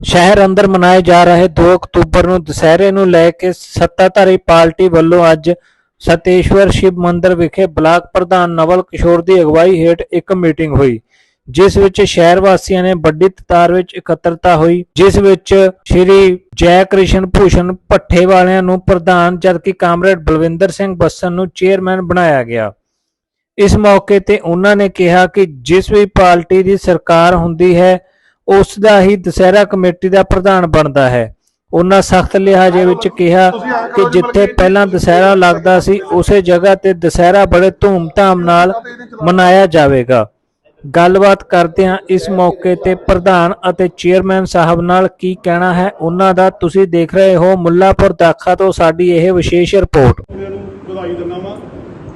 ਸ਼ਹਿਰ ਅੰਦਰ ਮਨਾਏ ਜਾ ਰਹੇ 2 ਅਕਤੂਬਰ ਨੂੰ ਦੁਸਹਿਰੇ ਨੂੰ ਲੈ ਕੇ ਸੱਤਾਧਾਰੀ ਪਾਰਟੀ ਵੱਲੋਂ ਅੱਜ ਸਤੇਸ਼ਵਰ ਸ਼ਿਵ ਮੰਦਿਰ ਵਿਖੇ ਬਲਾਕ ਪ੍ਰਧਾਨ ਨਵਲ ਕਿਸ਼ੋਰ ਦੀ ਅਗਵਾਈ ਹੇਠ ਇੱਕ ਮੀਟਿੰਗ ਹੋਈ, ਜਿਸ ਵਿੱਚ ਸ਼ਹਿਰ ਵਾਸੀਆਂ ਨੇ ਵੱਡੀ ਤਾਦਾਦ ਵਿੱਚ ਇਕੱਤਰਤਾ ਹੋਈ, ਜਿਸ ਵਿੱਚ ਸ਼੍ਰੀ ਜੈ ਕ੍ਰਿਸ਼ਨ ਭੂਸ਼ਣ ਭੱਠੇ ਵਾਲਿਆਂ ਨੂੰ ਪ੍ਰਧਾਨ, ਜਦਕਿ ਕਾਮਰੇਡ ਬਲਵਿੰਦਰ ਸਿੰਘ ਬੱਸਨ ਨੂੰ ਚੇਅਰਮੈਨ ਬਣਾਇਆ ਗਿਆ। ਇਸ ਮੌਕੇ ਤੇ ਉਹਨਾਂ ਨੇ ਕਿਹਾ ਕਿ ਜਿਸ ਵੀ ਪਾਰਟੀ ਦੀ ਸਰਕਾਰ ਹੁੰਦੀ ਹੈ ਉਸ ਦਾ ਹੀ ਦੁਸਹਿਰਾ ਕਮੇਟੀ ਦਾ ਪ੍ਰਧਾਨ ਬਣਦਾ ਹੈ। ਉਹਨਾਂ ਸਖਤ ਲਿਹਾਜ਼ੇ ਵਿੱਚ ਕਿਹਾ ਕਿ ਜਿੱਥੇ ਪਹਿਲਾਂ ਦੁਸਹਿਰਾ ਲੱਗਦਾ ਸੀ, ਉਸੇ ਜਗ੍ਹਾ ਤੇ ਦੁਸਹਿਰਾ ਬੜੇ ਧੂਮ-ਧਾਮ ਨਾਲ ਮਨਾਇਆ ਜਾਵੇਗਾ। ਗੱਲਬਾਤ ਕਰਦਿਆਂ ਇਸ ਮੌਕੇ ਤੇ ਪ੍ਰਧਾਨ ਅਤੇ ਚੇਅਰਮੈਨ ਸਾਹਿਬ ਨਾਲ ਕੀ ਕਹਿਣਾ ਹੈ, ਉਹਨਾਂ ਦਾ ਤੁਸੀਂ ਦੇਖ ਰਹੇ ਹੋ ਮੁੱਲਾਪੁਰ ਦਾਖਾ ਤੋਂ ਸਾਡੀ ਇਹ ਵਿਸ਼ੇਸ਼ ਰਿਪੋਰਟ। ਵਧਾਈ ਦਿੰਦਾ ਵਾਂ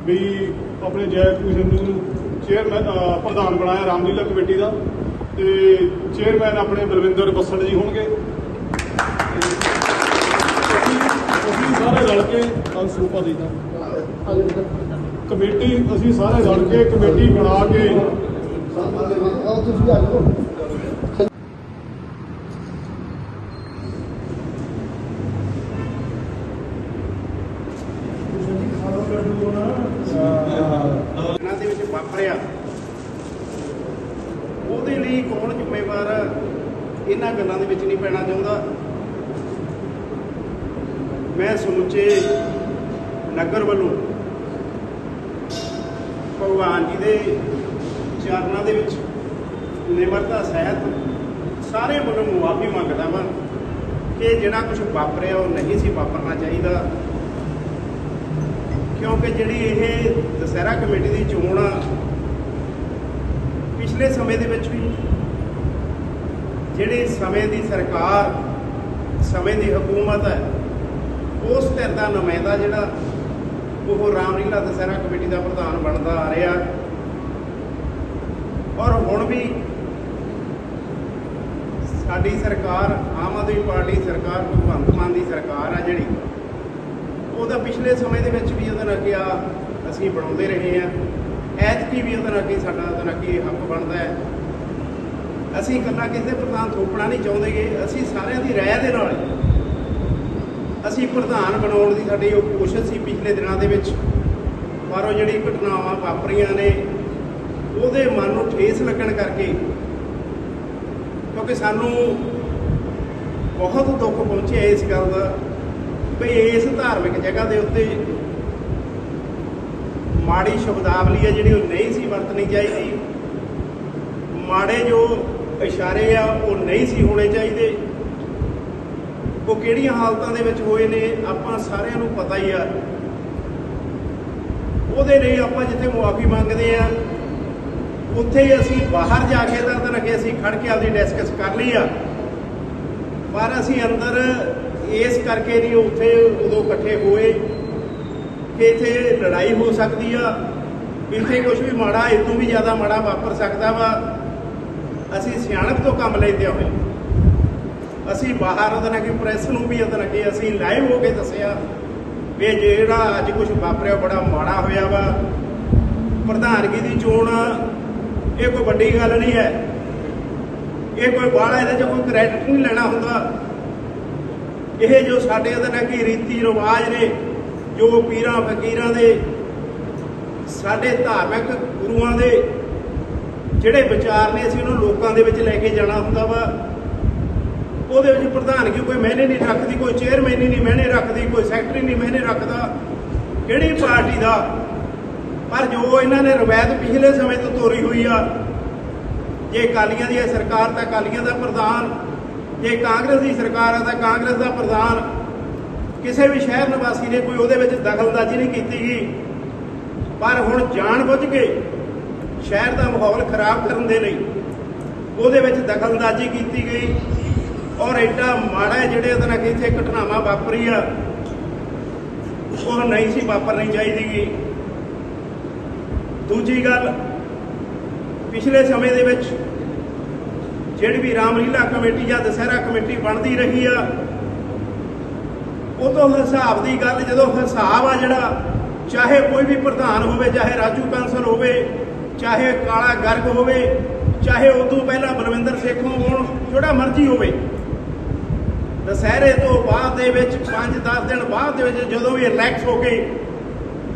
ਵੀ ਆਪਣੇ ਜੈ ਭੂਸ਼ਣ ਨੂੰ ਚੇਅਰਮੈਨ ਪ੍ਰਧਾਨ ਬਣਾਇਆ ਰਾਮਲੀਲਾ ਕਮੇਟੀ ਦਾ। ਤੇ ਚੇਅਰਮੈਨ ਆਪਣੇ ਬਲਵਿੰਦਰ ਬੱਸੜ ਜੀ ਹੋਣਗੇ। ਅਸੀਂ ਸਾਰੇ ਰਲ ਕੇ ਕੱਲ ਸਰੂਪਾ ਦੀ ਕਮੇਟੀ ਅਸੀਂ ਸਾਰੇ ਰਲ ਕੇ ਕਮੇਟੀ ਬਣਾ ਕੇ ਦੇ ਵਿੱਚ ਵਾਪਰਿਆ। ਉਹਦੇ ਲਈ ਕੌਣ ਜ਼ਿੰਮੇਵਾਰ ਆ? ਇਹਨਾਂ ਗੱਲਾਂ ਦੇ ਵਿੱਚ ਨਹੀਂ ਪੈਣਾ ਚਾਹੁੰਦਾ ਮੈਂ ਸਮੁੱਚੇ ਨਗਰ ਵੱਲੋਂ ਭਗਵਾਨ ਜੀ ਦੇ ਚਰਨਾਂ ਦੇ ਵਿੱਚ ਨਿਮਰਤਾ, ਸਹਿਤ ਸਾਰੇ ਵੱਲੋਂ ਮੁਆਫੀ ਮੰਗਦਾ ਵਾਂ ਕਿ ਜਿਹੜਾ ਕੁਝ ਵਾਪਰਿਆ ਉਹ ਨਹੀਂ ਸੀ ਵਾਪਰਨਾ ਚਾਹੀਦਾ ਕਿਉਂਕਿ ਜਿਹੜੀ ਇਹ ਦਸਹਿਰਾ ਕਮੇਟੀ ਦੀ ਚੋਣ ਆ ਪਿਛਲੇ ਸਮੇਂ ਦੇ ਵਿੱਚ ਵੀ ਜਿਹੜੀ ਸਮੇਂ ਦੀ ਸਰਕਾਰ, ਸਮੇਂ ਦੀ ਹਕੂਮਤ ਹੈ, ਉਸ ਧਿਰ ਦਾ ਨੁਮਾਇੰਦਾ ਜਿਹੜਾ ਉਹ ਰਾਮਲੀਲਾ ਦਸਹਿਰਾ ਕਮੇਟੀ ਦਾ ਪ੍ਰਧਾਨ ਬਣਦਾ ਆ ਰਿਹਾ ਔਰ ਹੁਣ ਵੀ ਸਾਡੀ ਸਰਕਾਰ, ਆਮ ਆਦਮੀ ਪਾਰਟੀ ਸਰਕਾਰ, ਭਗਵੰਤ ਮਾਨ ਦੀ ਸਰਕਾਰ ਆ ਜਿਹੜੀ, ਉਹਦਾ ਪਿਛਲੇ ਸਮੇਂ ਦੇ ਵਿੱਚ ਵੀ ਉਹਦਾ ਨਾਲ ਕਿਹਾ ਅਸੀਂ ਬਣਾਉਂਦੇ ਰਹੇ ਆ ਐਤਕੀ ਵੀ ਉਹਦਾ ਨਾਲ ਕੀ ਸਾਡਾ ਉਹਦਾ ਨਾਲ ਕੀ ਹੱਕ ਬਣਦਾ ਹੈ? ਅਸੀਂ ਇਕੱਲਾ ਕਿਸੇ ਪ੍ਰਧਾਨ ਥੋਪਣਾ ਨਹੀਂ ਚਾਹੁੰਦੇਗੇ ਅਸੀਂ ਸਾਰਿਆਂ ਦੀ ਰਾਏ ਦੇ ਨਾਲ ਅਸੀਂ ਪ੍ਰਧਾਨ ਬਣਾਉਣ ਦੀ ਸਾਡੀ ਉਹ ਕੋਸ਼ਿਸ਼ ਸੀ ਪਿਛਲੇ ਦਿਨਾਂ ਦੇ ਵਿੱਚ, ਪਰ ਉਹ ਜਿਹੜੀ ਘਟਨਾਵਾਂ ਵਾਪਰੀਆਂ ਨੇ, ਉਹਦੇ ਮਨ ਨੂੰ ਠੇਸ ਲੱਗਣ ਕਰਕੇ ਕਿਉਂਕਿ ਸਾਨੂੰ ਬਹੁਤ ਦੁੱਖ ਪਹੁੰਚਿਆ ਇਸ ਗੱਲ ਦਾ, ਵੀ ਇਸ ਧਾਰਮਿਕ ਜਗ੍ਹਾ ਦੇ ਉੱਤੇ ਮਾੜੀ ਸ਼ਬਦਾਵਲੀ ਹੈ ਜਿਹੜੀ ਉਹ ਨਹੀਂ ਸੀ ਵਰਤਣੀ ਚਾਹੀਦੀ। ਮਾੜੇ ਜੋ ਇਸ਼ਾਰੇ ਆ, ਉਹ ਨਹੀਂ ਸੀ ਹੋਣੇ ਚਾਹੀਦੇ। ਉਹ ਕਿਹੜੀਆਂ ਹਾਲਤਾਂ ਦੇ ਵਿੱਚ ਹੋਏ ਨੇ, ਆਪਾਂ ਸਾਰਿਆਂ ਨੂੰ ਪਤਾ ਹੀ ਆ। ਉਹਦੇ ਲਈ ਆਪਾਂ ਜਿੱਥੇ ਮੁਆਫੀ ਮੰਗਦੇ ਆ, ਉੱਥੇ ਹੀ ਅਸੀਂ ਬਾਹਰ ਜਾ ਕੇ ਤਾਂ ਤਾਂ ਕਿ ਅਸੀਂ ਖੜ ਕੇ ਆਪਦੀ ਡਿਸਕਸ ਕਰ ਲਈ ਆ। ਪਰ ਅਸੀਂ ਅੰਦਰ ਇਸ ਕਰਕੇ ਨਹੀਂ, ਉੱਥੇ ਉਦੋਂ ਇਕੱਠੇ ਹੋਏ। ਕਿ ਇੱਥੇ ਲੜਾਈ ਹੋ ਸਕਦੀ ਆ, ਇੱਥੇ ਕੁਝ ਵੀ ਮਾੜਾ ਇਹ ਤੋਂ ਵੀ ਜ਼ਿਆਦਾ ਮਾੜਾ ਵਾਪਰ ਸਕਦਾ ਵਾ, ਅਸੀਂ ਸਿਆਣਪ ਤੋਂ ਕੰਮ ਲੈਂਦੇ ਹੋਏ। ਅਸੀਂ ਬਾਹਰ ਉਹਦੇ ਨਾਲ ਕਿ ਪ੍ਰੈਸ ਨੂੰ ਵੀ ਉਹਦੇ ਨਾਲ ਕਿ ਅਸੀਂ ਲਾਈਵ ਹੋ ਕੇ ਦੱਸਿਆ ਵੀ ਜਿਹੜਾ ਅੱਜ ਕੁਝ ਵਾਪਰਿਆ, ਬੜਾ ਮਾੜਾ ਹੋਇਆ ਵਾ। ਪ੍ਰਧਾਨਗੀ ਦੀ ਚੋਣ ਇਹ ਕੋਈ ਵੱਡੀ ਗੱਲ ਨਹੀਂ ਹੈ। ਇਹ ਕੋਈ ਬਾਹਲਾ ਇਹਦੇ 'ਚ ਕੋਈ ਕ੍ਰੈਡਿਟ ਨਹੀਂ ਲੈਣਾ ਹੁੰਦਾ। ਇਹ ਜੋ ਸਾਡੇ ਉਹਦੇ ਨਾਲ ਕਿ ਰੀਤੀ ਰਿਵਾਜ ਨੇ ਜੋ ਪੀਰਾਂ, ਫਕੀਰਾਂ ਦੇ, ਸਾਡੇ ਧਾਰਮਿਕ ਗੁਰੂਆਂ ਦੇ ਜਿਹੜੇ ਵਿਚਾਰ ਨੇ, ਅਸੀਂ ਉਹਨੂੰ ਲੋਕਾਂ ਦੇ ਵਿੱਚ ਲੈ ਕੇ ਜਾਣਾ ਹੁੰਦਾ ਵਾ। ਉਹਦੇ ਵਿੱਚ ਪ੍ਰਧਾਨਗੀ ਕੋਈ ਮਹਿਨੇ ਨਹੀਂ ਰੱਖਦੀ, ਕੋਈ ਚੇਅਰਮੈਨ ਹੀ ਨਹੀਂ ਮਹਿਨੇ ਰੱਖਦੀ, ਕੋਈ ਸੈਕਟਰੀ ਨਹੀਂ ਮਹਿਨੇ ਰੱਖਦਾ। ਕਿਹੜੀ ਪਾਰਟੀ ਦਾ? ਪਰ ਜੋ ਇਹਨਾਂ ਨੇ ਰਵਾਇਤ ਪਿਛਲੇ ਸਮੇਂ ਤੋਂ ਤੋਰੀ ਹੋਈ ਆ, ਜੇ ਅਕਾਲੀਆਂ ਦੀ ਹੈ ਸਰਕਾਰ ਤਾਂ ਅਕਾਲੀਆਂ ਦਾ ਪ੍ਰਧਾਨ, ਜੇ ਕਾਂਗਰਸ ਦੀ ਸਰਕਾਰ ਆ ਤਾਂ ਕਾਂਗਰਸ ਦਾ ਪ੍ਰਧਾਨ। ਕਿਸੇ ਵੀ ਸ਼ਹਿਰ ਨਿਵਾਸੀ ਨੇ ਕੋਈ ਉਹਦੇ ਵਿੱਚ ਦਖਲਅੰਦਾਜ਼ੀ ਨਹੀਂ ਕੀਤੀ ਗਈ ਪਰ ਹੁਣ ਜਾਣ ਬੁੱਝ ਕੇ ਸ਼ਹਿਰ ਦਾ ਮਾਹੌਲ ਖਰਾਬ ਕਰਨ ਦੇ ਲਈ ਉਹਦੇ ਵਿੱਚ ਦਖਲਅੰਦਾਜ਼ੀ ਕੀਤੀ ਗਈ ਔਰ ਐਡਾ ਮਾੜਾ ਹੈ ਜਿਹੜੇ ਉਹਦੇ ਨਾਲ ਇੱਥੇ ਘਟਨਾਵਾਂ ਵਾਪਰੀ ਆ। ਉਹ ਨਹੀਂ ਸੀ ਵਾਪਰਨੀ ਚਾਹੀਦੀ ਗਈ ਦੂਜੀ ਗੱਲ, ਪਿਛਲੇ ਸਮੇਂ ਦੇ ਵਿੱਚ ਜਿਹੜੀ ਵੀ ਰਾਮਲੀਲਾ ਕਮੇਟੀ ਜਾਂ ਦਸਹਿਰਾ ਕਮੇਟੀ ਬਣਦੀ ਰਹੀ ਆ ਉਦੋਂ ਹਿਸਾਬ ਦੀ ਗੱਲ, ਜਦੋਂ ਹਿਸਾਬ ਆ ਜਿਹੜਾ, ਚਾਹੇ ਕੋਈ ਵੀ ਪ੍ਰਧਾਨ ਹੋਵੇ, ਚਾਹੇ ਰਾਜੂ ਕਾਂਸਲ ਹੋਵੇ, ਚਾਹੇ ਕਾਲਾ ਗਰਗ ਹੋਵੇ, ਚਾਹੇ ਉਦੋਂ ਪਹਿਲਾਂ ਬਲਵਿੰਦਰ ਸੇਖੋਂ ਹੋਣ, ਜਿਹੜਾ ਮਰਜ਼ੀ ਹੋਵੇ, ਦੁਸਹਿਰੇ ਤੋਂ ਬਾਅਦ ਦੇ ਵਿੱਚ 5-10 ਦਿਨ ਬਾਅਦ ਦੇ ਵਿੱਚ ਜਦੋਂ ਵੀ ਰਿਲੈਕਸ ਹੋ ਕੇ,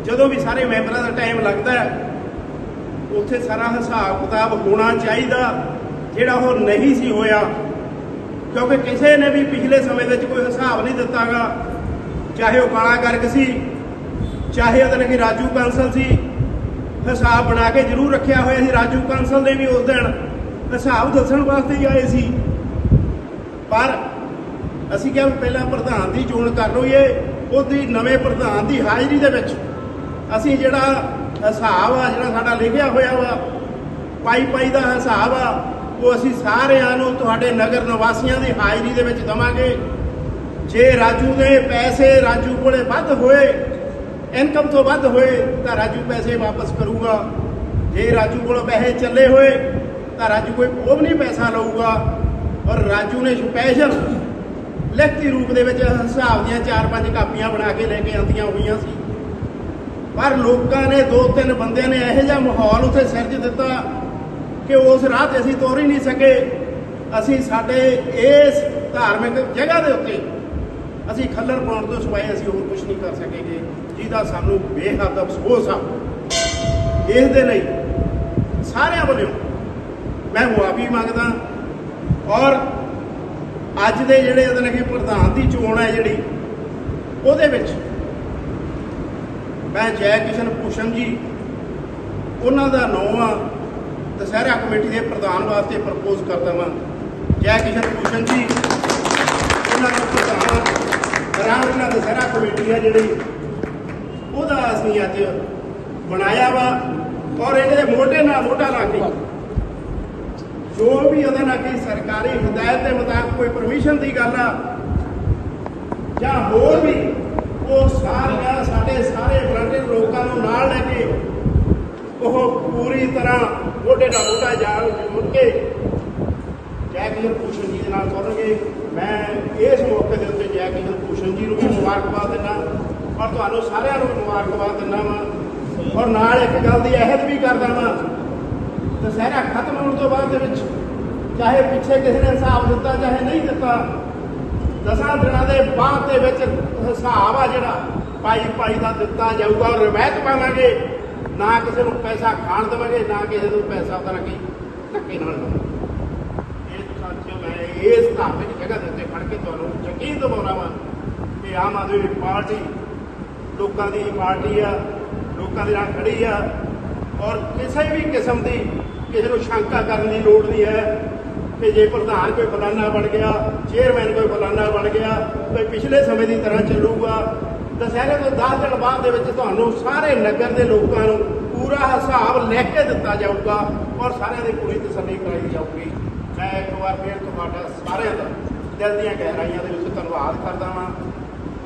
ਜਦੋਂ ਵੀ ਸਾਰੇ ਮੈਂਬਰਾਂ ਦਾ ਟਾਈਮ ਲੱਗਦਾ ਉੱਥੇ ਸਾਰਾ ਹਿਸਾਬ ਕਿਤਾਬ ਹੋਣਾ ਚਾਹੀਦਾ, ਜਿਹੜਾ ਉਹ ਨਹੀਂ ਸੀ ਹੋਇਆ। ਕਿਉਂਕਿ ਕਿਸੇ ਨੇ ਵੀ ਪਿਛਲੇ ਸਮੇਂ ਵਿੱਚ ਕੋਈ ਹਿਸਾਬ ਨਹੀਂ ਦਿੱਤਾਗਾ। ਚਾਹੇ ਉਹ ਕਾਲਾ ਗਰਗ ਸੀ, ਚਾਹੇ ਉਹਦੇ ਨਾਲ ਰਾਜੂ ਕਾਂਸਲ ਸੀ, ਹਿਸਾਬ ਬਣਾ ਕੇ ਜ਼ਰੂਰ ਰੱਖਿਆ ਹੋਇਆ ਸੀ ਰਾਜੂ ਕਾਂਸਲ ਨੇ ਵੀ ਉਸ ਦਿਨ। ਹਿਸਾਬ ਦੱਸਣ ਵਾਸਤੇ ਹੀ ਆਏ ਸੀ। ਪਰ ਅਸੀਂ ਕਿਹਾ ਵੀ ਪਹਿਲਾਂ ਪ੍ਰਧਾਨ ਦੀ ਚੋਣ ਕਰ ਲਈਏ, ਉਹਦੀ ਨਵੇਂ ਪ੍ਰਧਾਨ ਦੀ ਹਾਜ਼ਰੀ ਦੇ ਵਿੱਚ। ਅਸੀਂ ਜਿਹੜਾ ਹਿਸਾਬ ਆ, ਜਿਹੜਾ ਸਾਡਾ ਲਿਖਿਆ ਹੋਇਆ ਵਾ, ਪਾਈ ਪਾਈ ਦਾ ਹਿਸਾਬ ਆ, ਉਹ ਅਸੀਂ ਸਾਰਿਆਂ ਨੂੰ ਤੁਹਾਡੇ ਨਗਰ ਨਿਵਾਸੀਆਂ ਦੀ ਹਾਜ਼ਰੀ ਦੇ ਵਿੱਚ ਦਵਾਂਗੇ। ਜੇ ਰਾਜੂ ਦੇ ਪੈਸੇ ਰਾਜੂ ਕੋਲੇ ਵੱਧ ਹੋਏ ਇਨਕਮ ਤੋਂ ਵੱਧ ਹੋਏ, ਤਾਂ ਰਾਜੂ ਪੈਸੇ ਵਾਪਸ ਕਰੂਗਾ। ਜੇ ਰਾਜੂ ਕੋਲੋਂ ਪੈਸੇ ਚੱਲੇ ਹੋਏ, ਤਾਂ ਰਾਜੂ ਕੋਈ ਉਹ ਵੀ ਨਹੀਂ ਪੈਸਾ ਲਊਗਾ। ਔਰ ਰਾਜੂ ਨੇ ਸਪੈਸ਼ਲ ਲਿਖਤੀ ਰੂਪ ਦੇ ਵਿੱਚ ਹਿਸਾਬ ਦੀਆਂ ਚਾਰ ਪੰਜ ਕਾਪੀਆਂ ਬਣਾ ਕੇ ਲੈ ਕੇ ਆਉਂਦੀਆਂ ਹੋਈਆਂ ਸੀ। ਪਰ ਲੋਕਾਂ ਨੇ ਦੋ ਤਿੰਨ ਬੰਦਿਆਂ ਨੇ ਇਹੋ ਜਿਹਾ ਮਾਹੌਲ ਉੱਥੇ ਸਿਰਜ ਦਿੱਤਾ ਕਿ ਉਸ ਰਾਹ ਤੇ ਅਸੀਂ ਤੋਰ ਹੀ ਨਹੀਂ ਸਕੇ। ਅਸੀਂ ਸਾਡੇ ਇਸ ਧਾਰਮਿਕ ਜਗ੍ਹਾ ਦੇ ਉੱਤੇ ਅਸੀਂ ਖੱਲਰ ਪਾਉਣ ਤੋਂ ਸਿਵਾਏ ਅਸੀਂ ਹੋਰ ਕੁਝ ਨਹੀਂ ਕਰ ਸਕੇਗੇ। ਜਿਹਦਾ ਸਾਨੂੰ ਬੇਹੱਦ ਅਫਸੋਸ ਆ। ਇਸ ਦੇ ਲਈ ਸਾਰਿਆਂ ਵੱਲੋਂ ਮੈਂ ਮੁਆਫੀ ਮੰਗਦਾ ਔਰ ਅੱਜ ਦੇ ਜਿਹੜੇ ਉਹਦੇ ਨਾਲ ਕਿ ਪ੍ਰਧਾਨ ਦੀ ਚੋਣ ਹੈ ਜਿਹੜੀ, ਉਹਦੇ ਵਿੱਚ ਮੈਂ ਜੈ ਕਿਸ਼ਨ ਭੂਸ਼ਣ ਜੀ, ਉਹਨਾਂ ਦਾ ਨਾਮ ਆ ਦਸਹਿਰਾ ਕਮੇਟੀ ਦੇ ਪ੍ਰਧਾਨ ਵਾਸਤੇ ਪ੍ਰਪੋਜ਼ ਕਰਦਾ ਵਾਂ ਜੈ ਕਿਸ਼ਨ ਭੂਸ਼ਣ ਜੀ ਰਾਮਲੀਲਾ ਦਸਹਿਰਾ ਕਮੇਟੀ ਆ ਜਿਹੜੀ ਉਹਦਾ ਅਸੀਂ ਅੱਜ ਬਣਾਇਆ ਵਾ ਔਰ ਇਹਦੇ ਮੋਢੇ ਨਾਲ ਮੋਢਾ ਲਾ ਕੇ ਜੋ ਵੀ ਉਹਦੇ ਨਾਲ ਕੀ ਸਰਕਾਰੀ ਹਦਾਇਤ ਦੇ ਮੁਤਾਬਕ ਕੋਈ ਪਰਮਿਸ਼ਨ ਦੀ ਗੱਲ ਆ ਜਾਂ ਹੋਰ ਵੀ ਉਹ ਸਾਰਿਆਂ ਸਾਡੇ ਸਾਰੇ ਵਲੰਟੀਅਰ ਲੋਕਾਂ ਨੂੰ ਨਾਲ ਲੈ ਕੇ ਉਹ ਪੂਰੀ ਤਰ੍ਹਾਂ ਮੋਢੇ ਨਾਲ ਮੋਢਾ ਜਾਣ ਜੁੜ ਕੇ ਜੈ ਕਿਸ਼ਨ ਭੂਸ਼ਣ ਜੀ ਦੇ ਨਾਲ ਕਰਨਗੇ ਮੈਂ ਇਸ ਮੌਕੇ ਦੇ ਉੱਤੇ ਜੈ ਕਿਸ਼ਨ ਭੂਸ਼ਣ ਜੀ ਨੂੰ ਵੀ ਮੁਬਾਰਕਬਾਦ ਦਿੰਦਾ ਔਰ ਤੁਹਾਨੂੰ ਸਾਰਿਆਂ ਨੂੰ ਮੁਬਾਰਕਬਾਦ ਦਿੰਦਾ ਵਾਂ ਔਰ ਨਾਲ ਇੱਕ ਗੱਲ ਦੀ ਅਹਿਦ ਵੀ ਕਰਦਾ ਵਾਂ ਦੁਸਹਿਰਾ ਖਤਮ ਹੋਣ ਤੋਂ ਬਾਅਦ ਦੇ ਵਿੱਚ ਚਾਹੇ ਪਿੱਛੇ ਕਿਸੇ ਨੇ ਹਿਸਾਬ ਦਿੱਤਾ, ਚਾਹੇ ਨਹੀਂ ਦਿੱਤਾ, ਦਸਾਂ ਦਿਨਾਂ ਦੇ ਬਾਅਦ ਦੇ ਵਿੱਚ ਹਿਸਾਬ ਆ ਜਿਹੜਾ, ਭਾਈ ਭਾਈ ਦਾ ਦਿੱਤਾ ਜਾਊਗਾ ਔਰ ਰਵਾਇਤ ਪਾਵਾਂਗੇ। ਨਾ ਕਿਸੇ ਨੂੰ ਪੈਸਾ ਖਾਣ ਦੇਵਾਂਗੇ, ਨਾ ਕਿਸੇ ਨੂੰ ਪੈਸਾ ਤਾਂ ਕੀ ਧੱਕੇ ਨਾਲ। ਦੇਵਾਂਗੇ ਇਸ ਧਾਰਮਿਕ ਜਗ੍ਹਾ ਦੇ ਉੱਤੇ ਖੜ ਕੇ ਤੁਹਾਨੂੰ ਯਕੀਨ ਦਿਵਾਉਣਾ ਵਾ ਕਿ ਆਮ ਆਦਮੀ ਪਾਰਟੀ ਲੋਕਾਂ ਦੀ ਪਾਰਟੀ ਆ, ਲੋਕਾਂ ਦੇ ਨਾਲ ਖੜੀ ਆ ਔਰ ਕਿਸੇ ਵੀ ਕਿਸਮ ਦੀ ਕਿਸੇ ਨੂੰ ਸ਼ੰਕਾ ਕਰਨ ਦੀ ਲੋੜ ਨਹੀਂ ਹੈ ਕਿ ਜੇ ਪ੍ਰਧਾਨ ਕੋਈ ਫਲਾਨਾ ਬਣ ਗਿਆ ਚੇਅਰਮੈਨ ਕੋਈ ਫਲਾਨਾ ਬਣ ਗਿਆ, ਕੋਈ ਪਿਛਲੇ ਸਮੇਂ ਦੀ ਤਰ੍ਹਾਂ ਚੱਲੂਗਾ, ਦੁਸਹਿਰੇ ਤੋਂ 10 ਦਿਨ ਬਾਅਦ ਦੇ ਵਿੱਚ ਤੁਹਾਨੂੰ ਸਾਰੇ ਨਗਰ ਦੇ ਲੋਕਾਂ ਨੂੰ ਪੂਰਾ ਹਿਸਾਬ ਲੈ ਕੇ ਦਿੱਤਾ ਜਾਊਗਾ ਔਰ ਸਾਰਿਆਂ ਦੀ ਪੂਰੀ ਤਸੱਲੀ ਕਰਾਈ ਜਾਊਗੀ। ਮੈਂ ਇੱਕ ਵਾਰ ਫੇਰ ਤੁਹਾਡਾ ਸਾਰਿਆਂ ਦਾ ਦਿਲ ਦੀਆਂ ਗਹਿਰਾਈਆਂ ਦੇ ਵਿੱਚ ਧੰਨਵਾਦ ਕਰਦਾ ਹਾਂ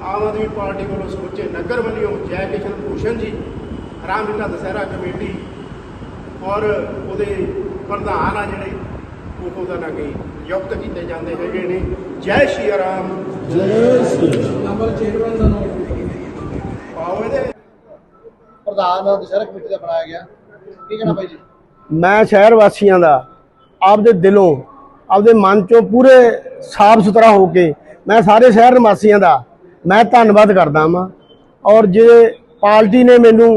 ਆਮ ਆਦਮੀ ਪਾਰਟੀ ਵੱਲੋਂ ਸਮੁੱਚੇ ਨਗਰ ਵੱਲੋਂ ਜੈ ਕਿਸ਼ਨ ਭੂਸ਼ਣ ਜੀ ਰਾਮਲੀਲਾ ਦਸਹਿਰਾ ਕਮੇਟੀ ਔਰ ਉਹਦੇ ਪ੍ਰਧਾਨ ਆ ਜਿਹੜੇ ਉਹ ਉਹਦਾ ਨਾ ਕਿ ਨਿਯੁਕਤ ਕੀਤੇ ਜਾਂਦੇ ਹੈਗੇ ਨੇ। ਜੈ ਸ਼੍ਰੀ ਰਾਮ। ਪਾਓ ਇਹਦੇ। ਪ੍ਰਧਾਨ ਦੁਸਹਿਰਾ ਕਮੇਟੀ ਦਾ ਬਣਾਇਆ ਗਿਆ। ਕੀ ਕਹਿਣਾ ਬਾਈ ਜੀ? ਮੈਂ ਸ਼ਹਿਰ ਵਾਸੀਆਂ ਦਾ ਆਪਦੇ ਦਿਲੋਂ ਆਪਦੇ ਮਨ ਚੋਂ ਪੂਰੇ ਸਾਫ਼ ਸੁਥਰਾ ਹੋ ਕੇ ਮੈਂ ਸਾਰੇ ਸ਼ਹਿਰ ਨਿਵਾਸੀਆਂ ਦਾ ਮੈਂ ਧੰਨਵਾਦ ਕਰਦਾ ਹਾਂ ਔਰ ਜੇ ਪਾਰਟੀ ਨੇ ਮੈਨੂੰ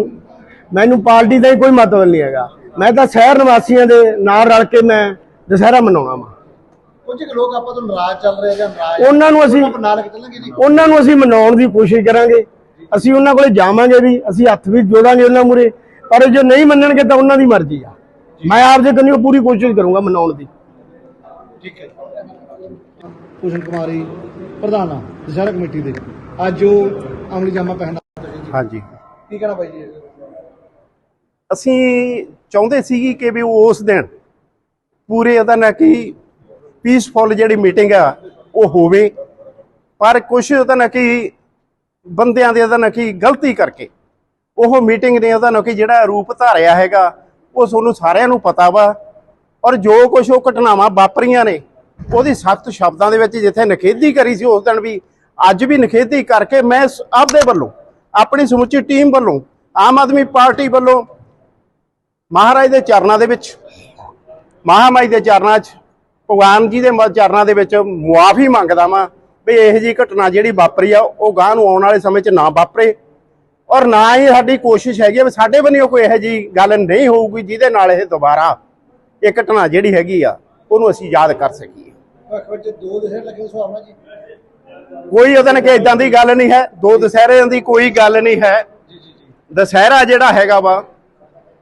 ਮੈਨੂੰ ਪਾਰਟੀ ਦਾ ਹੀ ਕੋਈ ਮਤਲਬ ਨਹੀਂ ਹੈਗਾ। ਮੈਂ ਤਾਂ ਸ਼ਹਿਰ ਨਿਵਾਸੀਆਂ ਦੇ ਨਾਲ ਰਲ ਕੇ ਮੈਂ ਦੁਸਹਿਰਾ ਮਨਾਉਣਾ ਵਾ। ਕੁਝ ਕੁ ਲੋਕ ਆਪਾਂ ਤੋਂ ਨਾਰਾਜ਼ ਚੱਲ ਰਹੇ ਜਾਂ ਨਾਰਾਜ਼ ਉਹਨਾਂ ਨੂੰ ਅਸੀਂ ਆਪਾਂ ਨਾਲ ਕੇ ਚੱਲਾਂਗੇ ਜੀ। ਉਹਨਾਂ ਨੂੰ ਅਸੀਂ ਮਨਾਉਣ ਦੀ ਕੋਸ਼ਿਸ਼ ਕਰਾਂਗੇ। ਅਸੀਂ ਉਹਨਾਂ ਕੋਲੇ ਜਾਵਾਂਗੇ ਵੀ ਅਸੀਂ ਹੱਥ ਵੀ ਜੋੜਾਂਗੇ ਉਹਨਾਂ ਮੂਰੇ ਪਰ ਜੋ ਨਹੀਂ ਮੰਨਣਗੇ ਤਾਂ ਉਹਨਾਂ ਦੀ ਮਰਜ਼ੀ ਆ। ਮੈਂ ਆਪਦੇ ਕੰਨਿਓ ਪੂਰੀ ਕੋਸ਼ਿਸ਼ ਕਰੂੰਗਾ ਮਨਾਉਣ ਦੀ। ਠੀਕ ਹੈ। ਭੂਸ਼ਣ ਕੁਮਾਰੀ ਪ੍ਰਧਾਨ ਆ ਦੁਸਹਿਰਾ ਕਮੇਟੀ ਦੇ। ਅੱਜ ਉਹ ਅਮਲੀ ਜਾਮਾ ਪਹਿਨਾ ਹਾਂਜੀ। ਕੀ ਕਹਿਣਾ ਬਾਈ ਜੀ? ਅਸੀਂ ਚਾਹੁੰਦੇ ਸੀ ਕਿ ਵੀ ਉਸ ਦਿਨ ਪੂਰੇ ਉਹਦਾ ਨਾ ਕਿ ਪੀਸਫੁਲ ਜਿਹੜੀ ਮੀਟਿੰਗ ਆ ਉਹ ਹੋਵੇ। ਪਰ ਕੁਝ ਉਹਦਾ ਨਾ ਕਿ ਬੰਦਿਆਂ ਦੇ ਉਹਦਾ ਨਾ ਕਿ ਗਲਤੀ ਕਰਕੇ। ਉਹ ਮੀਟਿੰਗ ਨੇ ਉਹਦਾ ਨਾ ਕਿ ਜਿਹੜਾ ਰੂਪ ਧਾਰਿਆ ਹੈਗਾ ਉਹ ਤੁਹਾਨੂੰ ਸਾਰਿਆਂ ਨੂੰ ਪਤਾ ਵਾ। ਔਰ ਜੋ ਕੁਝ ਉਹ ਘਟਨਾਵਾਂ ਵਾਪਰੀਆਂ ਨੇ, ਉਹਦੀ ਸਖਤ ਸ਼ਬਦਾਂ ਦੇ ਵਿੱਚ ਜਿੱਥੇ ਨਖੇਦੀ ਕਰੀ ਸੀ ਉਸ ਦਿਨ ਵੀ, ਅੱਜ ਵੀ ਨਖੇਦੀ ਕਰਕੇ ਮੈਂ ਆਪਦੇ ਵੱਲੋਂ, ਆਪਣੀ ਸਮੁੱਚੀ ਟੀਮ ਵੱਲੋਂ, ਆਮ ਆਦਮੀ ਪਾਰਟੀ ਵੱਲੋਂ, ਮਹਾਰਾਜ ਦੇ ਚਰਨਾਂ ਦੇ ਵਿੱਚ, ਮਹਾਮਾਈ ਦੇ ਚਰਨਾਂ 'ਚ, ਭਗਵਾਨ ਜੀ ਦੇ ਚਰਨਾਂ ਦੇ ਵਿੱਚ ਮੁਆਫੀ ਮੰਗਦਾ ਵਾਂ ਵੀ ਇਹੋ ਜੀ ਘਟਨਾ ਜਿਹੜੀ ਵਾਪਰੀ ਆ, ਉਹ ਗਾਂ ਨੂੰ ਆਉਣ ਵਾਲੇ ਸਮੇਂ 'ਚ ਨਾ ਵਾਪਰੇ। ਔਰ ਨਾ ਹੀ ਸਾਡੀ ਕੋਸ਼ਿਸ਼ ਹੈਗੀ ਵੀ ਸਾਡੇ ਵੱਲੋਂ ਕੋਈ ਇਹੋ ਜੀ ਗੱਲ ਨਹੀਂ ਹੋਊਗੀ ਜਿਹਦੇ ਨਾਲ ਇਹ ਦੁਬਾਰਾ ਇਹ ਘਟਨਾ ਜਿਹੜੀ ਹੈਗੀ ਆ ਉਹਨੂੰ ਅਸੀਂ ਯਾਦ ਕਰ ਸਕੀਏ। ਕੋਈ ਉਹਦੇ ਨਾਲ ਕਿ ਇਦਾਂ ਦੀ ਗੱਲ ਨਹੀਂ ਹੈ ਦੋ ਦੁਸਹਿਰਿਆਂ ਦੀ ਕੋਈ ਗੱਲ ਨਹੀਂ ਹੈ। ਦੁਸਹਿਰਾ ਜਿਹੜਾ ਹੈਗਾ ਵਾ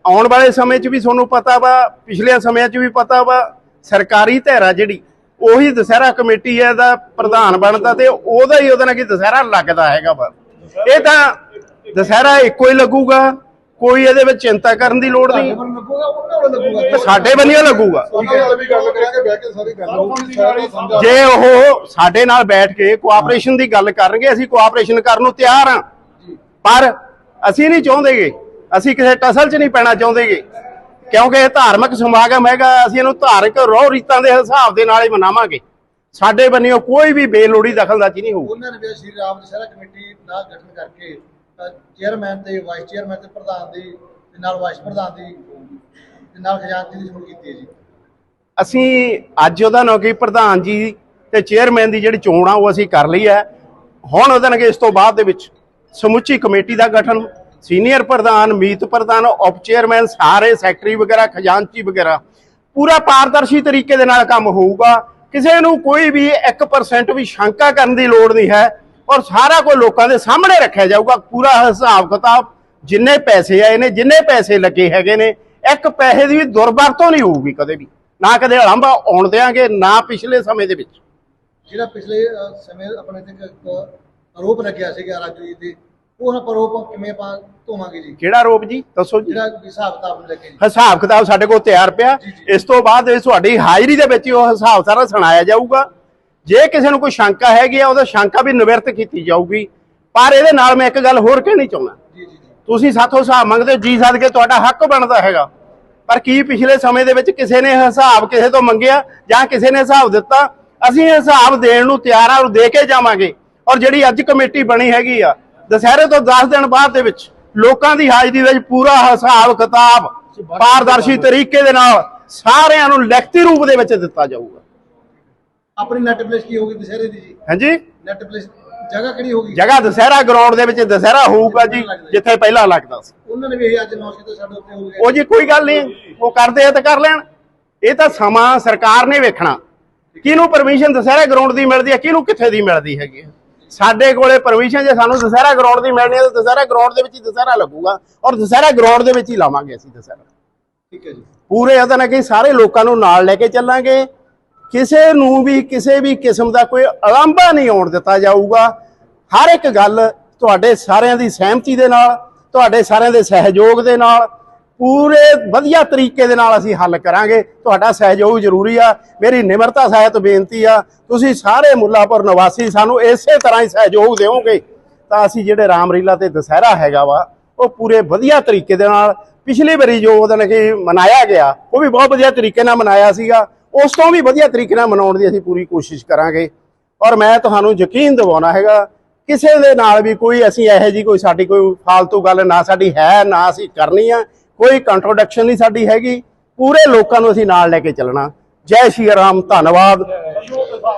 ਆਉਣ ਵਾਲੇ ਸਮੇਂ 'ਚ ਵੀ ਤੁਹਾਨੂੰ ਪਤਾ ਵਾ ਪਿਛਲੇ ਸਮਿਆਂ 'ਚ ਵੀ ਪਤਾ ਵਾ ਸਰਕਾਰੀ ਧੈਰਾ ਜਿਹੜੀ ਉਹੀ ਦੁਸਹਿਰਾ ਕਮੇਟੀ ਹੈ ਦਾ ਪ੍ਰਧਾਨ ਬਣਦਾ ਤੇ ਉਹਦਾ ਹੀ ਉਹਦੇ ਨਾਲ ਕੀ ਦੁਸਹਿਰਾ ਲੱਗਦਾ ਹੈਗਾ ਵਾ। ਇਹ ਤਾਂ ਦੁਸਹਿਰਾ ਇੱਕੋ ਹੀ ਲੱਗੂਗਾ ਕੋਈ ਇਹਦੇ ਵਿੱਚ ਚਿੰਤਾ ਕਰਨ ਦੀ ਲੋੜ ਨਹੀਂ। ਲੱਗੂਗਾ ਉਹਨਾਂ ਨੂੰ ਲੱਗੂਗਾ? ਤੇ ਸਾਡੇ ਬੰਨਿਓ ਲੱਗੂਗਾ। ਉਹਨਾਂ ਨਾਲ ਵੀ ਗੱਲ ਕਰਾਂਗੇ ਬਹਿ ਕੇ ਸਾਰੀ ਗੱਲ ਹੋਊਗੀ ਸਾਰਾ ਸਮਝਾ ਜੇ ਉਹ ਸਾਡੇ ਨਾਲ ਬੈਠ ਕੇ ਕੋਆਪਰੇਸ਼ਨ ਦੀ ਗੱਲ ਕਰਨਗੇ ਅਸੀਂ ਕੋਆਪਰੇਸ਼ਨ ਕਰਨ ਨੂੰ ਤਿਆਰ ਹਾਂ। ਪਰ ਅਸੀਂ ਨਹੀਂ ਚਾਹੁੰਦੇਗੇ ਅਸੀਂ ਕਿਸੇ ਟਸਲ 'ਚ ਨਹੀਂ ਪੈਣਾ ਚਾਹੁੰਦੇਗੇ ਕਿਉਂਕਿ ਇਹ ਧਾਰਮਿਕ ਸਮਾਗਮ ਹੈਗਾ ਅਸੀਂ ਇਹਨੂੰ ਧਾਰਮਿਕ ਰੋਹ ਰੀਤਾਂ ਦੇ ਹਿਸਾਬ ਦੇ ਨਾਲ ਹੀ ਮਨਾਵਾਂਗੇ। ਸਾਡੇ ਬੰਨਿਓ ਕੋਈ ਵੀ ਬੇਲੋੜੀ ਦਖਲਅੰਦਾਜ਼ੀ ਨਹੀਂ ਹੋਊਗੀ ਉਹਨਾਂ ਨੇ ਵੀ ਸ਼੍ਰੀ ਰਾਮ ਦਸ਼ਹਰਾ ਕਮੇਟੀ ਦਾ ਗਠਨ ਕਰਕੇ ਚੇਅਰਮੈਨ ਤੇ ਵਾਈਸ ਚੇਅਰਮੈਨ ਤੇ ਪ੍ਰਧਾਨ ਦੀ ਤੇ ਨਾਲ ਵਾਈਸ ਪ੍ਰਧਾਨ ਦੀ ਤੇ ਨਾਲ ਖਜ਼ਾਨਚੀ ਦੀ ਚੋਣ ਕੀਤੀ ਹੈ ਜੀ। ਅਸੀਂ ਅੱਜ ਉਹਦਾ ਨਾਂ ਪ੍ਰਧਾਨ ਜੀ ਤੇ ਚੇਅਰਮੈਨ ਦੀ ਜਿਹੜੀ ਚੋਣ ਆ, ਉਹ ਅਸੀਂ ਕਰ ਲਈ ਹੈ। ਹੁਣ ਉਹਦੇ ਨਾਂ ਕੀ? ਇਸ ਤੋਂ ਬਾਅਦ ਦੇ ਵਿੱਚ ਸਮੁੱਚੀ ਕਮੇਟੀ ਦਾ ਗਠਨ ਸੀਨੀਅਰ ਪ੍ਰਧਾਨ, ਮੀਤ ਪ੍ਰਧਾਨ, ਉਪ ਚੇਅਰਮੈਨ ਸਾਰੇ ਸੈਕਟਰੀ ਵਗੈਰਾ, ਖਜ਼ਾਨਚੀ ਵਗੈਰਾ। ਪੂਰਾ ਪਾਰਦਰਸ਼ੀ ਤਰੀਕੇ ਦੇ ਨਾਲ ਕੰਮ ਹੋਊਗਾ। ਕਿਸੇ ਨੂੰ ਕੋਈ ਵੀ 1% ਵੀ ਸ਼ੰਕਾ ਕਰਨ ਦੀ ਲੋੜ ਨਹੀਂ ਹੈ। ਔਰ ਸਾਰਾ ਕੁਝ ਲੋਕਾਂ ਦੇ ਸਾਹਮਣੇ ਰੱਖਿਆ ਜਾਊਗਾ। ਪੂਰਾ ਹਿਸਾਬ ਕਿਤਾਬ ਜਿੰਨੇ ਪੈਸੇ ਆਏ ਨੇ ਜਿੰਨੇ ਪੈਸੇ ਲੱਗੇ ਹੈਗੇ ਨੇ ਇੱਕ ਪੈਸੇ ਦੀ ਵੀ ਦੁਰਵਰਤੋਂ ਨਹੀਂ ਹੋਊਗੀ ਕਦੇ ਵੀ। ਨਾ ਕਦੇ ਹੜੰਬਾ ਆਉਣ ਦੇਾਂਗੇ ਨਾ ਪਿਛਲੇ ਸਮੇਂ ਦੇ ਵਿੱਚ। ਜਿਹੜਾ ਪਿਛਲੇ ਸਮੇਂ ਆਪਣੇ ਤੇ ਆਰੋਪ ਲੱਗਿਆ ਸੀਗਾ ਰਾਜੂ ਜੀ ਤੇ ਉਹ ਆਰੋਪ ਕਿਵੇਂ ਆਪਾਂ ਧੋਵਾਂਗੇ ਜੀ? ਕਿਹੜਾ ਰੋਪ ਜੀ? ਦੱਸੋ ਜੀ। ਜਿਹੜਾ ਹਿਸਾਬ ਕਿਤਾਬ ਨੂੰ ਲੈ ਕੇ ਜੀ। ਹਿਸਾਬ ਕਿਤਾਬ ਸਾਡੇ ਕੋਲ ਤਿਆਰ ਪਿਆ। ਇਸ ਤੋਂ ਬਾਅਦ ਤੁਹਾਡੀ ਹਾਜ਼ਰੀ ਦੇ ਵਿੱਚ ਉਹ ਹਿਸਾਬ ਸਾਰਾ ਸੁਣਾਇਆ ਜਾਊਗਾ। ਜੇ ਕਿਸੇ ਨੂੰ ਕੋਈ ਸ਼ੰਕਾ ਹੈਗੀ ਆ ਉਹਦਾ ਸ਼ੰਕਾ ਵੀ ਨਿਵਰਤ ਕੀਤੀ ਜਾਊਗੀ। ਪਰ ਇਹਦੇ ਨਾਲ ਮੈਂ ਇੱਕ ਗੱਲ ਹੋਰ ਕਹਿਣੀ ਚਾਹੁੰਦਾ। ਜੀ ਜੀ ਜੀ। ਤੁਸੀਂ ਸਾਥੋਂ ਹਿਸਾਬ ਮੰਗਦੇ ਜੀ ਸਦਕੇ ਤੁਹਾਡਾ ਹੱਕ ਬਣਦਾ ਹੈਗਾ। ਪਰ ਕੀ ਪਿਛਲੇ ਸਮੇਂ ਦੇ ਵਿੱਚ ਕਿਸੇ ਨੇ ਹਿਸਾਬ ਕਿਸੇ ਤੋਂ ਮੰਗਿਆ ਜਾਂ ਕਿਸੇ ਨੇ ਹਿਸਾਬ ਦਿੱਤਾ? ਅਸੀਂ ਹਿਸਾਬ ਦੇਣ ਨੂੰ ਤਿਆਰ ਆ ਔਰ ਦੇ ਕੇ ਜਾਵਾਂਗੇ। ਔਰ ਜਿਹੜੀ ਅੱਜ ਕਮੇਟੀ ਬਣੀ ਹੈਗੀ ਆ ਦੁਸਹਿਰੇ ਤੋਂ 10 ਦਿਨ ਬਾਅਦ ਦੇ ਵਿੱਚ ਲੋਕਾਂ ਦੀ ਹਾਜ਼ਰੀ ਵਿੱਚ ਪੂਰਾ ਹਿਸਾਬ ਕਿਤਾਬ ਪਾਰਦਰਸ਼ੀ ਤਰੀਕੇ ਦੇ ਨਾਲ ਸਾਰਿਆਂ ਨੂੰ ਲਿਖਤੀ ਰੂਪ ਦੇ ਵਿੱਚ ਦਿੱਤਾ ਜਾਊਗਾ। ਆਪਣੀ ਨੈਟ ਪਲੇਸ ਕੀ ਹੋਗੀ ਦੁਸ਼ਹਿਰੇ ਦੀ ਜੀ? ਹਾਂਜੀ? ਨੈਟ ਪਲੇਸ ਜਗ੍ਹਾ ਕਿਹੜੀ ਹੋਗੀ ਜਗ੍ਹਾ ਦੁਸਹਿਰਾ ਗਰਾਊਂਡ ਦੇ ਵਿੱਚ ਦੁਸਹਿਰਾ ਹੋਊਗਾ ਜੀ ਜਿੱਥੇ ਪਹਿਲਾਂ ਲੱਗਦਾ ਸੀ। ਉਹਨਾਂ ਨੇ ਵੀ ਇਹ ਅੱਜ ਨੌਸ਼ ਕੀਤਾ ਸਾਡੇ ਉੱਤੇ ਹੋ ਗਿਆ। ਉਹ ਜੀ ਕੋਈ ਗੱਲ ਨਹੀਂ ਉਹ ਕਰਦੇ ਆ ਤਾਂ ਕਰ ਲੈਣ। ਇਹ ਤਾਂ ਸਮਾਂ ਸਰਕਾਰ ਨੇ ਵੇਖਣਾ। ਕਿਹਨੂੰ ਪਰਮਿਸ਼ਨ ਦੁਸਹਿਰਾ ਗਰਾਊਂਡ ਦੀ ਮਿਲਦੀ ਹੈ ਕਿਹਨੂੰ ਕਿੱਥੇ ਦੀ ਮਿਲਦੀ ਹੈਗੀ। ਸਾਡੇ ਕੋਲੇ ਪਰਮਿਸ਼ਨ ਜੇ ਸਾਨੂੰ ਦੁਸਹਿਰਾ ਗਰਾਊਂਡ ਦੀ ਮਿਲਣੀ ਹੈ ਤਾਂ ਦੁਸਹਿਰਾ ਗਰਾਊਂਡ ਦੇ ਵਿੱਚ ਹੀ ਦੁਸਹਿਰਾ ਲੱਗੂਗਾ ਔਰ ਦੁਸਹਿਰਾ ਗਰਾਊਂਡ ਦੇ ਵਿੱਚ ਹੀ ਲਾਵਾਂਗੇ ਅਸੀਂ ਦੁਸਹਿਰਾ। ਠੀਕ ਹੈ ਜੀ। ਪੂਰੇ ਉਹਦਾ ਨਾ ਕਿ ਸਾਰੇ ਲੋਕਾਂ ਨੂੰ ਨਾਲ ਲੈ ਕੇ ਚੱਲਾਂਗੇ। ਕਿਸੇ ਨੂੰ ਵੀ, ਕਿਸੇ ਵੀ ਕਿਸਮ ਦਾ ਕੋਈ ਅਲੰਭਾ ਨਹੀਂ ਆਉਣ ਦਿੱਤਾ ਜਾਊਗਾ। ਹਰ ਇੱਕ ਗੱਲ ਤੁਹਾਡੇ ਸਾਰਿਆਂ ਦੀ ਸਹਿਮਤੀ ਦੇ ਨਾਲ, ਤੁਹਾਡੇ ਸਾਰਿਆਂ ਦੇ ਸਹਿਯੋਗ ਦੇ ਨਾਲ, ਪੂਰੇ ਵਧੀਆ ਤਰੀਕੇ ਦੇ ਨਾਲ ਅਸੀਂ ਹੱਲ ਕਰਾਂਗੇ। ਤੁਹਾਡਾ ਸਹਿਯੋਗ ਜ਼ਰੂਰੀ ਆ। ਮੇਰੀ ਨਿਮਰਤਾ ਸਹਿਤ ਬੇਨਤੀ ਆ, ਤੁਸੀਂ ਸਾਰੇ ਮੁੱਲਾਪੁਰ ਨਿਵਾਸੀ ਸਾਨੂੰ ਇਸੇ ਤਰ੍ਹਾਂ ਹੀ ਸਹਿਯੋਗ ਦਿਓਗੇ। ਤਾਂ ਅਸੀਂ ਜਿਹੜੇ ਰਾਮਰੀਲਾ ਤੇ ਦੁਸਹਿਰਾ ਹੈਗਾ ਵਾ, ਉਹ ਪੂਰੇ ਵਧੀਆ ਤਰੀਕੇ ਦੇ ਨਾਲ, ਪਿਛਲੀ ਵਾਰੀ ਜੋ ਉਹਦਾ ਨਾ ਕਿ ਮਨਾਇਆ ਗਿਆ, ਉਹ ਵੀ ਬਹੁਤ ਵਧੀਆ ਤਰੀਕੇ ਨਾਲ ਮਨਾਇਆ ਸੀਗਾ। ਉਸ ਤੋਂ ਵੀ ਵਧੀਆ ਤਰੀਕੇ ਨਾਲ ਮਨਾਉਣ ਦੀ ਅਸੀਂ ਪੂਰੀ ਕੋਸ਼ਿਸ਼ ਕਰਾਂਗੇ। ਔਰ ਮੈਂ ਤੁਹਾਨੂੰ ਯਕੀਨ ਦਿਵਾਉਣਾ ਹੈਗਾ, ਕਿਸੇ ਦੇ ਨਾਲ ਵੀ ਕੋਈ ਅਸੀਂ ਇਹੋ ਜੀ ਕੋਈ ਸਾਡੀ ਕੋਈ ਫਾਲਤੂ ਗੱਲ ਨਾ ਸਾਡੀ ਹੈ, ਨਾ ਅਸੀਂ ਕਰਨੀ ਆ, ਕੋਈ ਕੰਟਰੋਡਕਸ਼ਨ ਨਹੀਂ ਸਾਡੀ ਹੈਗੀ। ਪੂਰੇ ਲੋਕਾਂ ਨੂੰ ਅਸੀਂ ਨਾਲ ਲੈ ਕੇ ਚੱਲਣਾ। ਜੈ ਸ਼੍ਰੀ ਰਾਮ, ਧੰਨਵਾਦ।